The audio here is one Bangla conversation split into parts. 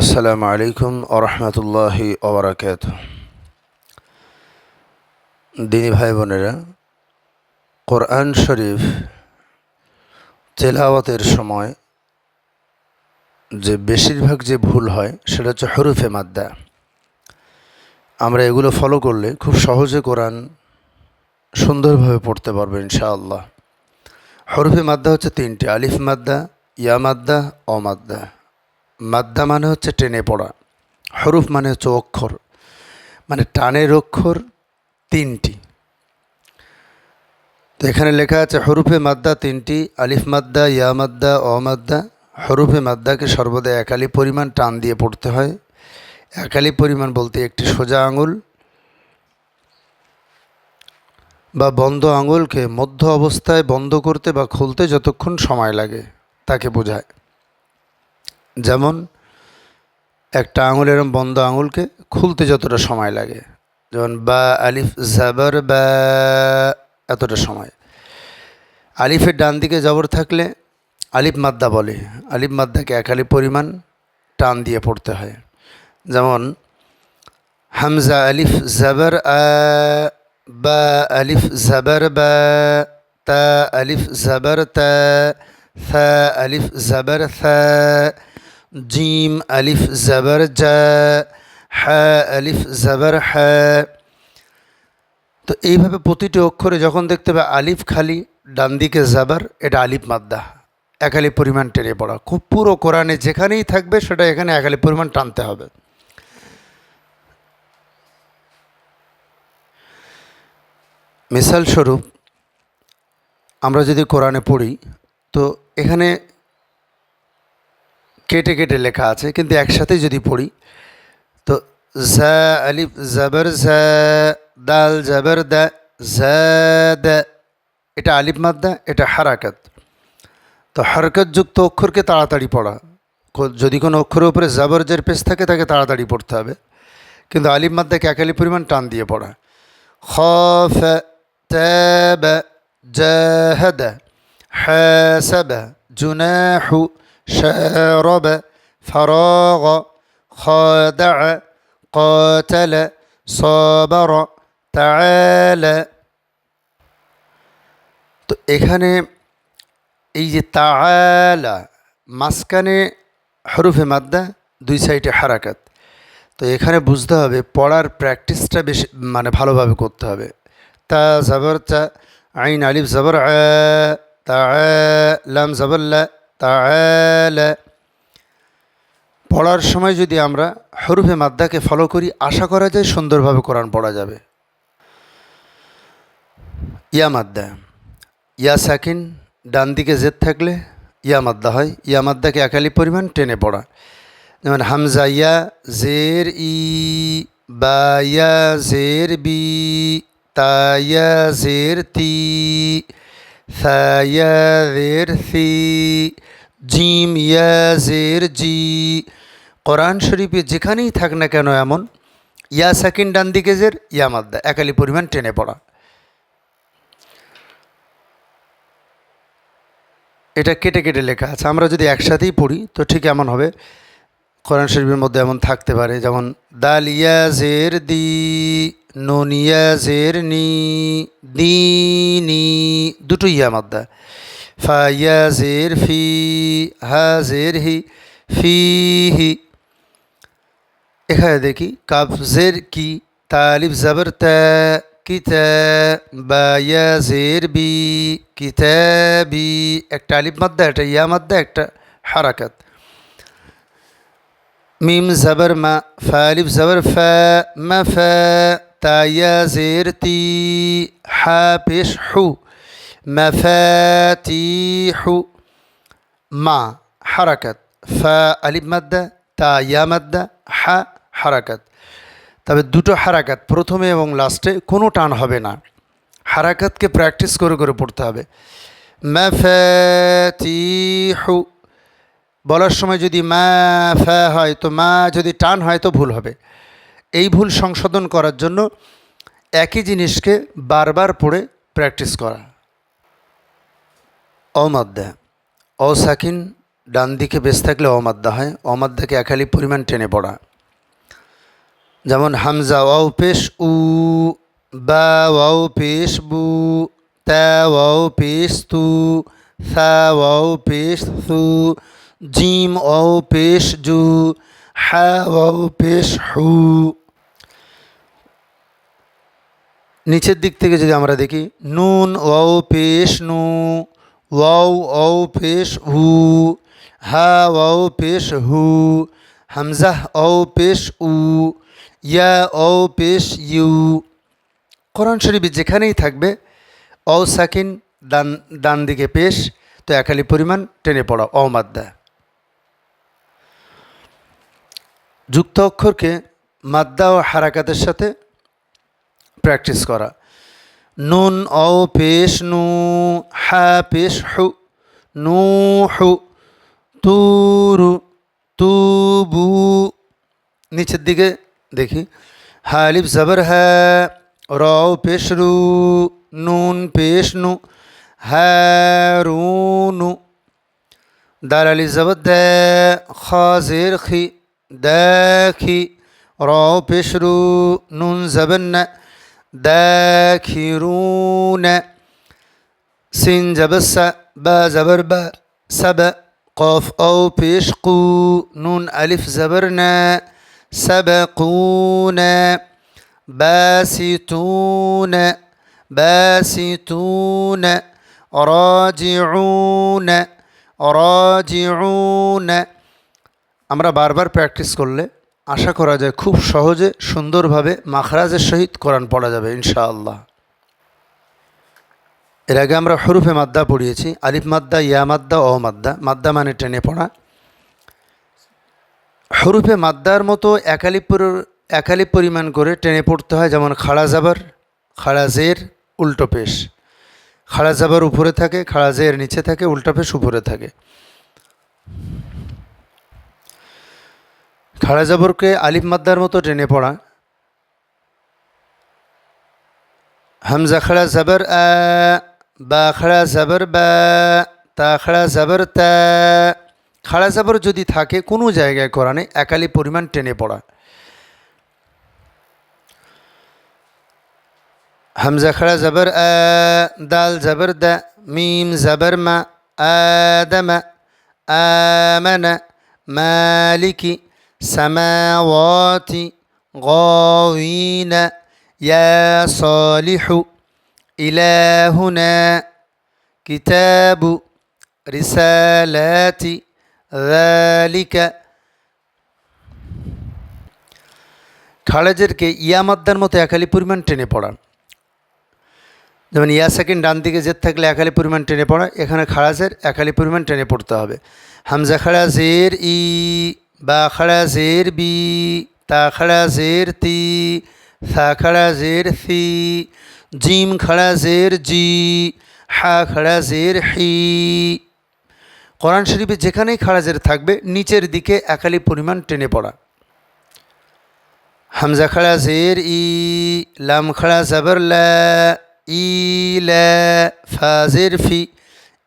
আসসালামু আলাইকুম আরহামতুল্লাহি ওবরাকাত দিনী ভাই বোনেরা, কোরআন শরীফ তেলাওয়াতের সময় যে বেশিরভাগ যে ভুল হয় সেটা হচ্ছে হরুফে মাদ্দা। আমরা এগুলো ফলো করলে খুব সহজে কোরআন সুন্দরভাবে পড়তে পারব ইনশাআল্লাহ। হরুফে মাদ্দা হচ্ছে তিনটি, আলিফ মাদ্দা, ইয়া মাদ্দা অমাদ্দা মাদ্দা মানে হচ্ছে টেনে পড়া, হরুফ মানে হচ্ছে অক্ষর। মানে টানের অক্ষর তিনটি। তো এখানে লেখা আছে, হরুফে মাদ্দা তিনটি, আলিফ মাদ্দা, ইয়া মাদ্দা অমাদ্দা হরুফে মাদ্দাকে সর্বদা একালি পরিমাণ টান দিয়ে পড়তে হয়। একালি পরিমাণ বলতে একটি সোজা আঙুল বা বন্ধ আঙুলকে মধ্য অবস্থায় বন্ধ করতে বা খুলতে যতক্ষণ সময় লাগে, তাকে বোঝায়। যেমন একটা আঙুল এরম বন্ধ আঙুলকে খুলতে যতটা সময় লাগে। যেমন বা আলিফ জাবার বা এতটা সময়। আলিফের ডান দিকে জবর থাকলে আলিফ মাদ্দা বলে। আলিফ মাদ্দাকে এক আলিফ পরিমাণ টান দিয়ে পড়তে হয়। যেমন হামজা আলিফ জাবার আ, বা আলিফ জাবার বা তা, আলিফ জাবার তা আলিফ জাবার থা জিম, আলিফ, জাবার, জা, হা, আলিফ, জাবার, হা। তো এইভাবে প্রতিটি অক্ষরে যখন দেখতে হবে আলিফ খালি, ডান দিকে জাবার, এটা আলিফ মাদ্দা। একালি পরিমাণ টেনে পড়া। খুব পুরো কোরআনে যেখানেই থাকবে সেটা এখানে একালি পরিমাণ টানতে হবে। মিসাল স্বরূপ, আমরা যদি কোরআনে পড়ি, তো এখানে কেটে কেটে লেখা আছে, কিন্তু একসাথে যদি পড়ি, তো জা, আলিফ, জাবর, জা এটা আলিফ মাদ্দা, এটা হারাকাত। তো হারকাতযুক্ত অক্ষরকে তাড়াতাড়ি পড়া। যদি কোনো অক্ষরের উপরে জাবর, জের, পেশ থাকে, তাকে তাড়াতাড়ি পড়তে হবে। কিন্তু আলিফ মাদ একালি পরিমাণ টান দিয়ে পড়া। খ, ফ ত্যাব জাহাদ হ্যাসাব জুনাহু شارب فراغ خادع قاتل صابر تعالى তো এখানে এই যে তাআলা মাঝখানে হরুফে মাদ্দা দুই সাইডে হারাকাত তো এখানে বুঝতে হবে পড়ার প্র্যাকটিসটা বেশি মানে ভালোভাবে করতে হবে তা জবর চা আইন আলিফ জবর আ, তা আ, লাম জবর লা, তা পড়ার সময় যদি আমরা হরুফে মাদ্দাকে ফলো করি, আশা করা যায় সুন্দরভাবে কোরআন পড়া যাবে। ইয়া মাদ্দা, ইয়া সাকিন, ডান দিকে জেদ থাকলে ইয়া মাদ্দা হয়। ইয়া মাদ্দাকে একালি পরিমাণ টেনে পড়া। যেমন হামজা, ইয়া, জের, ই, বা, ইয়া, জের, বি, তা, ইয়া, জের, তি। থা ইয়া জের সি জিম ইয়াজের জি। কোরআন শরীফে যেখানেই থাক না কেন এমন, ইয়া সাকিন ডান দিকে জের, ইয়া মাদ্দা, একালি পরিমাণ টেনে পড়া। এটা কেটে কেটে লেখা আছে। আমরা যদি একসাথেই পড়ি, তো ঠিক এমন হবে কোরআন শরীফের মধ্যে এমন থাকতে পারে, যেমন, দাল ইয়া জের দি, নুন জের নি দিনি দুটো ইয়া মাদ্দা। ফা ইয়া জের ফি হা জের হি, ফি, হি এখানে দেখি কাব জের কি তালিফ জবর বা ইয়া জের বি কিতাবি একটা আলিফ মাদ্দা, একটা ইয়া মাদ্দা, একটা হারাকাত। মিম জবর মা ফালিফ জবর ফা মা ফা তা ইয়া জের তি হা পেশ হু মাফাতিহু মা হারাকাত ফা আলিফ মাদ্দা তা ইয়া মাদ্দা হা হারাকাত তবে দুটো হারাকাত, প্রথমে এবং লাস্টে কোনো টান হবে না। হারাকাতকে প্র্যাকটিস করে করে পড়তে হবে। মাফাতিহু বলার সময় যদি মা, ফা হয়, তো মা যদি টান হয়, তো ভুল হবে। এই ভুল সংশোধন করার জন্য একই জিনিসকে বারবার পড়ে প্র্যাকটিস করা। অমাদ্যা অ সাকিন ডান দিকে বেশ থাকলে অমাদ্দা হয়। অমাদ্যাকে একালি পরিমাণ টেনে পড়া। যেমন হামজা, ওয়াও পেশ, উ, বা, ওয়াও পেশ, বু, তা, ওয়াও পেশ, তু সা ওয়াও পেশ, সু জিম ওয়াও পেশ জু, হা ওয়াও পেশ হু। নিচের দিক থেকে যদি আমরা দেখি, নুন ওয়াও পেশ নু, ওয়াও ওয়াও পেশ হু, হা ওয়াও পেশ হু হামজাহ ওয়াও পেশ উ, ইয়া ওয়াও পেশ ইউ। কোরআন শরীফ যেখানেই থাকবে অ সাকিন, ডান ডান দিকে পেশ, তো একালি পরিমাণ টেনে পড়া অমাদ্দা যুক্ত অক্ষরকে মাদ্দা ও হারাকাতের সাথে প্র্যাকটিস করা। নুন, অ, পেশ, নু, হা, পেশ, হু, নু, হু তুরু তুবু নিচের দিকে দেখি। হালিফ জবর হ্যাঁ র পেশ, রু, নুন, পেশ, নু হ্যারুনু দাল আলি জবর দে খাজের খি داكي راو بشرو نون زبن داكيرون سين جبس با زبر با سب قاف أو بشقو نون ألف زبرنا سبقونا باسطون باسطون راجعون راجعون আমরা বারবার প্র্যাকটিস করলে আশা করা যায় খুব সহজে সুন্দরভাবে মাখরাজের সহিত কোরআন পড়া যাবে, ইনশাআল্লাহ। এর আগে আমরা হরুফে মাদ্দা পড়িয়েছি, আলিফ মাদ্দা, ইয়া মাদ্দা মাদ্দা মাদ্দা মানে টেনে পড়া। হরুফে মাদ্দার মতো একালি একালি পরিমাণ করে টেনে পড়তে হয়, যেমন খাড়া জাবার খাড়া জের উল্টো পেশ। খাড়া জাবার উপরে থাকে খাড়া জের নিচে থাকে, উল্টো পেশ উপরে থাকে। খাড়া জাবরকে আলিফ মাদ্দার মতো টেনে পড়া। হামজা খাড়া জাবর আ, বা খাড়া জাবর বা, তা খাড়া জাবর তা। খাড়া জাবর যদি থাকে, কোনো জায়গায় কোরআনে একালি পরিমাণ টেনে পড়া। হামজা খাড়া জাবর আ, দাল জাবর দা, মিম জাবর মা, আদমা আমানা মালিকি سماوات غاوين يا صالح إلهنا كتاب رسالات ذلك খালেজেরকে ইয়া মাদ্দার মতো একালি পরিমাণ টেনে পড়া যেমন ইয়া সেকেন্ড ডান দিকে জেদ থাকলে একালি পরিমাণ টেনে পড়া এখানে খাড়াজের একালি পরিমাণ টেনে পড়তে হবে হামজা খাড়াজের ই বা খড়া জের বি তা খড়া জের তি সা খড়া জের সি জিম খড়া জের জি হা খড়া জের হি। কোরআন শরীফে যেখানেই খাড়াজের থাকবে, নিচের দিকে একালি পরিমাণ টেনে পড়া। হামজা খড়া জের ই, লাম খড়া জবর লা, ই, লা ফি,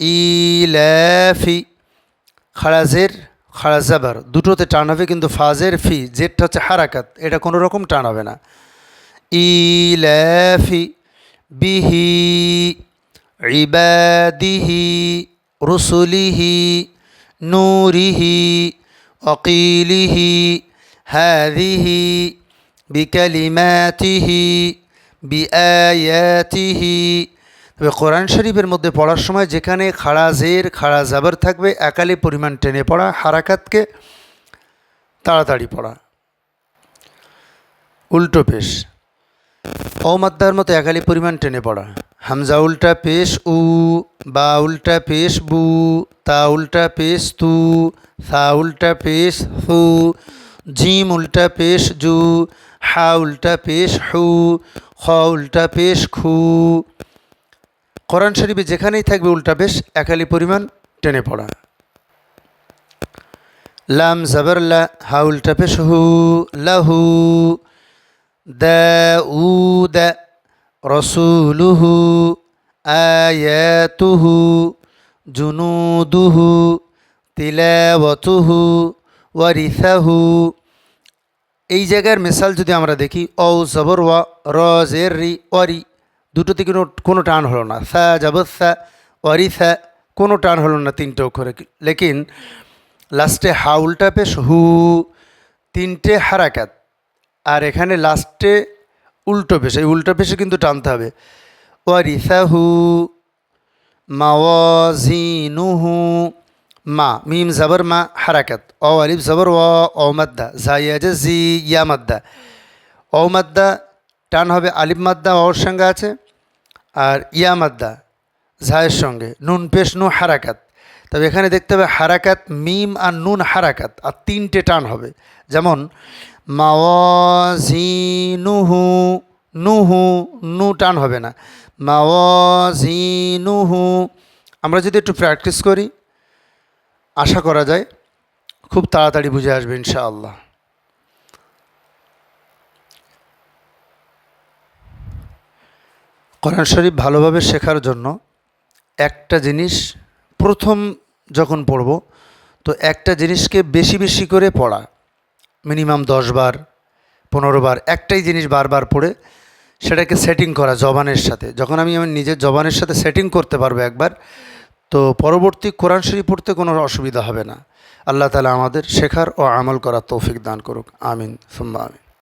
ই, লা, ফি। খাড়াজের খাড়া জাবার, দুটোতে টান হবে কিন্তু ফাজের ফি, জেটটা হচ্ছে হারাকাত, এটা কোনো রকম টান হবে না। ইলাফি বিহি, ইবাদিহি, রুসুলিহি, নূরিহি, অকিলিহি হাদিহি বিকালিমাতিহি, বিআয়াতিহি তবে কোরআন শরীফের মধ্যে পড়ার সময় যেখানে খাড়া জের, খাড়া জাবর থাকবে, একালি পরিমাণ টেনে পড়া, হারাকাতকে তাড়াতাড়ি পড়া। উল্টো পেশ। অমাদ্দার মতো একালি পরিমাণ টেনে পড়া। হামজা উল্টা পেশ, উ, বা উল্টা পেশ, বু, তা উল্টা পেশ, তু, সা উল্টা পেশ, হু, জিম উল্টা পেশ, জু, হা উল্টা পেশ, হু, খ উল্টা পেশ, খু কোরআন শরীফে যেখানেই থাকবে উল্টা বেশ একালি পরিমাণ টেনে পড়া। লাম জাবরলা, হা উল্টা পেশ হু, লাহু দাউদ রসুলুহু, আয়াতুহু, জুনুদুহু, তিলাওয়াতুহু, ওয়ারিসাহু। এই জায়গার মিসাল যদি আমরা দেখি ও জবর, ওয়া রি, ওয়ারি দুটোতে কোনো কোনো টান হলো না। সা জাবসা ওয়ারিসা কোনো টান হলো না তিনটে অক্ষরে। লেকিন লাস্টে হাউলটা পেশ হু, তিনটে হারাকাত। আর এখানে লাস্টে উল্টো পেশ, এই উল্টো পেশে কিন্তু টানতে হবে। ওয়ারিসাহু মাওয়াজিনুহু মা মিম, জবর, মা, হারাকাত। ও আলিফ, জবর, ও ও মাদ্দা জাইয়াজে জি ইয়া, মাদ্দা। ও মাদ্দা, টান হবে আলিফ, মাদ্দা ওর সঙ্গে আছে। আর ইয়ামাদ্দা, ঝায়ের সঙ্গে, নুন পেশ, নু হারাকাত। তবে এখানে দেখতে হবে হারাকাত, মিম আর নুন হারাকাত, আর তিনটে টান হবে। যেমন, মাওয়াজিনুহু, নুহু, নু টান হবে না। মাওয়াজিনুহু, আমরা যদি একটু প্র্যাকটিস করি, আশা করা যায়, খুব তাড়াতাড়ি বুঝে আসবে ইনশাআল্লাহ। কোরআন শরীফ ভালোভাবে শেখার জন্য একটা জিনিস প্রথম যখন পড়ব, তো একটা জিনিসকে বেশি বেশি করে পড়া, মিনিমাম দশ বার, পনেরো বার, একটাই জিনিস বারবার পড়ে, সেটাকে সেটিং করা জবানের সাথে। যখন আমি আমার নিজের জবানের সাথে সেটিং করতে পারব একবার, তো পরবর্তী কোরআন শরীফ পড়তে কোনো অসুবিধা হবে না। আল্লাহ তালা আমাদের শেখার ও আমল করার তৌফিক দান করুক। আমিন। সুম্মা আমিন।